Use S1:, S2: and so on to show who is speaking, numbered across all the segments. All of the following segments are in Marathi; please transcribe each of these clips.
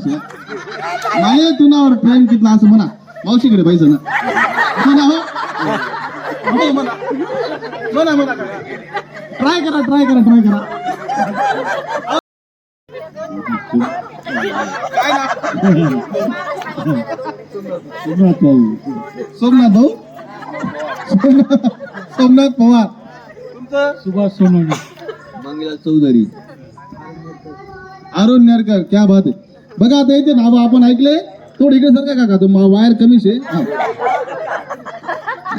S1: मनुष्य मागे तुनावर प्रेम कितला असं म्हणा. मावशीकडे पाहिजे ना. म्हणा हो. हो, म्हणा. म्हणा म्हणा. ट्राय करा ट्राय करा ट्राय करा. काय नाव? सोमनाथ भाऊ. सोमनाथ सोमनाथ पवार.
S2: सुभाष सोनवणे
S1: मंगला चौधरी. अरुण नेरकर क्या बात आहे. बघा आता इथे नाव आपण ऐकले. थोडं इकडे सारखा काका तो वायर कमीच आहे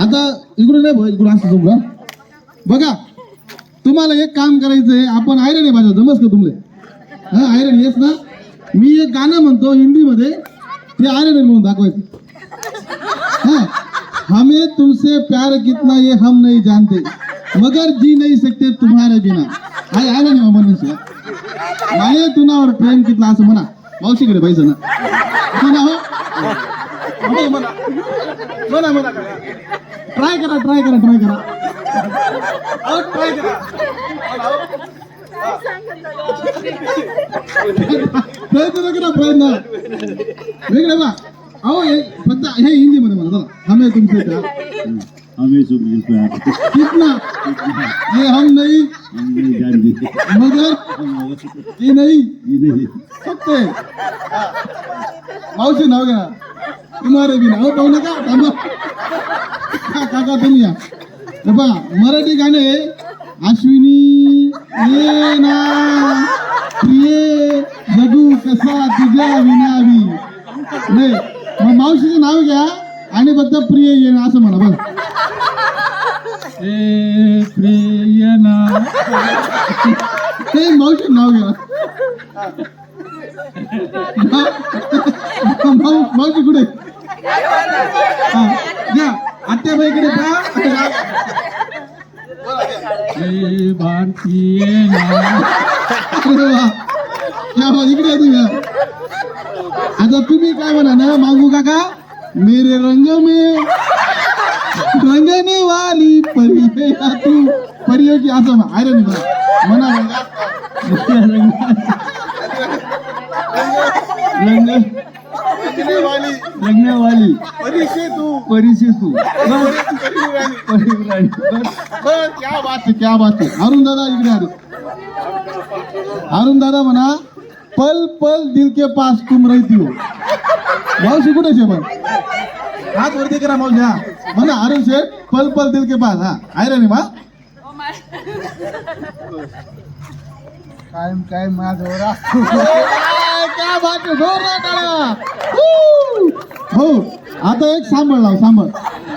S1: आता इकडून नाही इकडून असं समजा. बघा तुम्हाला एक काम करायचंय आपण आयरन आहे माझ्या जमस का तुमले हा आयरन येस ना? मी एक गाणं म्हणतो हिंदीमध्ये ते आयरन आहे म्हणून दाखवायचं. हा. हमें तुमसे प्यार कितना ये हम नहीं जानते. मगर जी नहीं सकते तुम्हारे बिना. आय आयरन आहे मनुष्य माये तुनावर प्रेम कितला असं म्हणा. मावशीकडे पाहिजे ना. म्हणा हो. हो, म्हणा. ट्राय करा ट्राय करा ट्राय करा. ट्राय करा. प्रयत्न करा प्रयत्न. वेगळे बा. अहो हे फक्त हे हिंदी मध्ये म्हणा चला. हमें तुमसे प्यार
S2: हमें प्यार
S1: कितना? ये हम नहीं.
S2: हम नहीं जानते
S1: मगर? ये नहीं.
S2: ये नहीं.
S1: ते मावशी नाव घ्या. तुम्हाला बी नाव पाहू नका थांबा. का- काका तुम्ही या. हे बा मराठी गाणे अश्विनी ये ना प्रिये जगू कसा तुझ्या विनावी. नाही मग मावशीचं नाव घ्या आणि फक्त प्रिय ये ना असं म्हणा बघ
S2: ए प्रियना
S1: ते मावशी नाव घ्या. माव- मावशी कुठे? हा, घ्या आत्याबाईकडे पहा.
S2: भारतीय
S1: इकडे या तुम्ही. आता तुम्ही काय म्हणा ना मागू काका मेरे रंग में रंगने वाली परी तू. परियो की असं आयरन म्हणा म्हणा रंगा
S2: रंग
S1: रंगने वाली
S2: रंगने वाली
S1: परी से तू
S2: परिसी तू.
S1: बस, क्या बात आहे क्या बात आहे अरुण दादा इकडे आले. अरुण दादा म्हणा पल पल दिल के पास तुम रहती हो. मावशी कुठे शे पण हात वरती करा मावशी हा. म्हणा अरुण शेठ पल पल दिल के पास हा. आहे रे मा
S2: कायम काय माझा
S1: जोरदार टाळ्या. हो आता एक सांभाळ लाव सांभाळ